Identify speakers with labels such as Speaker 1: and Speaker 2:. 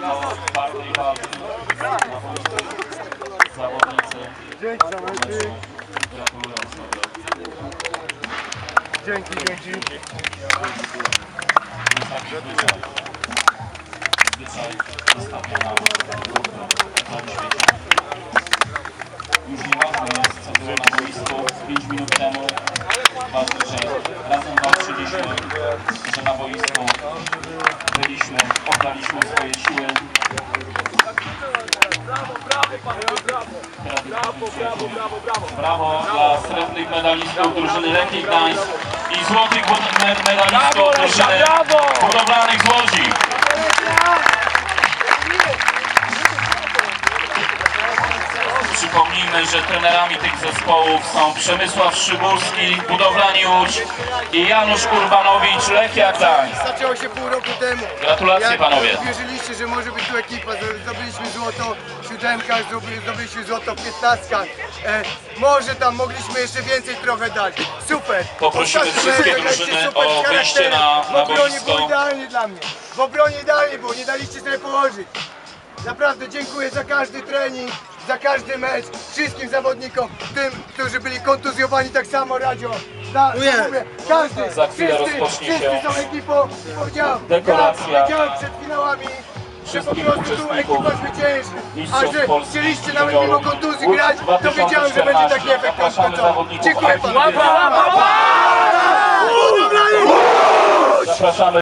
Speaker 1: czwartej walki na zawodnicy gratulują.
Speaker 2: Dzięki, dzięki.
Speaker 1: Zwyczaj ostatnio na całym świecie. Już nieważne jest, co było na boisku 5 minut temu. Ważne, że razem walczyliśmy, że na boisku byliśmy, oddaliśmy swoje siły. Brawo dla srebrnych medalistów drużyny Lechii Gdańsk i złotych me- medalistów drużyny Przypomnijmy, że trenerami tych zespołów są Przemysław Szybulski, Budowlani Łódź i Janusz Urbanowicz, Lechia Gdańsk.
Speaker 2: Zaczęło się pół roku temu.
Speaker 1: Gratulacje,
Speaker 2: Jak
Speaker 1: panowie.
Speaker 2: Wierzyliście, że może być tu ekipa, zdo- zdobyliśmy złoto w siódemkach, zdoby- zdobyliśmy złoto w piętnastkach. E, może tam mogliśmy jeszcze więcej trochę dać. Super.
Speaker 1: Poprosimy wszystkie drużyny o wyjście na-
Speaker 2: W
Speaker 1: na
Speaker 2: obronie
Speaker 1: boisko.
Speaker 2: było idealnie dla mnie. W obronie idealnie było, nie daliście sobie położyć. Naprawdę dziękuję za każdy trening, za każdy mecz, wszystkim zawodnikom, tym, którzy byli kontuzjowani tak samo radio. Na, mówię, każdy,
Speaker 1: Za chwilę
Speaker 2: wszyscy,
Speaker 1: rozpocznie się
Speaker 2: wszyscy są ekipą powiedziałem,
Speaker 1: dekoracja
Speaker 2: ja powiedziałem przed finałami, że po
Speaker 1: wszystkich
Speaker 2: prostu tu
Speaker 1: uczestników
Speaker 2: ekipa zwycięży. A że
Speaker 1: Polski
Speaker 2: chcieliście nawet mimo
Speaker 1: juniorów
Speaker 2: kontuzji
Speaker 1: Łódź
Speaker 2: grać, to wiedziałem, że będzie taki
Speaker 1: 2014.
Speaker 2: efekt
Speaker 1: Zapraszamy
Speaker 2: końcowy.
Speaker 1: zawodników
Speaker 2: Dziękuję
Speaker 1: Arki. Zapraszamy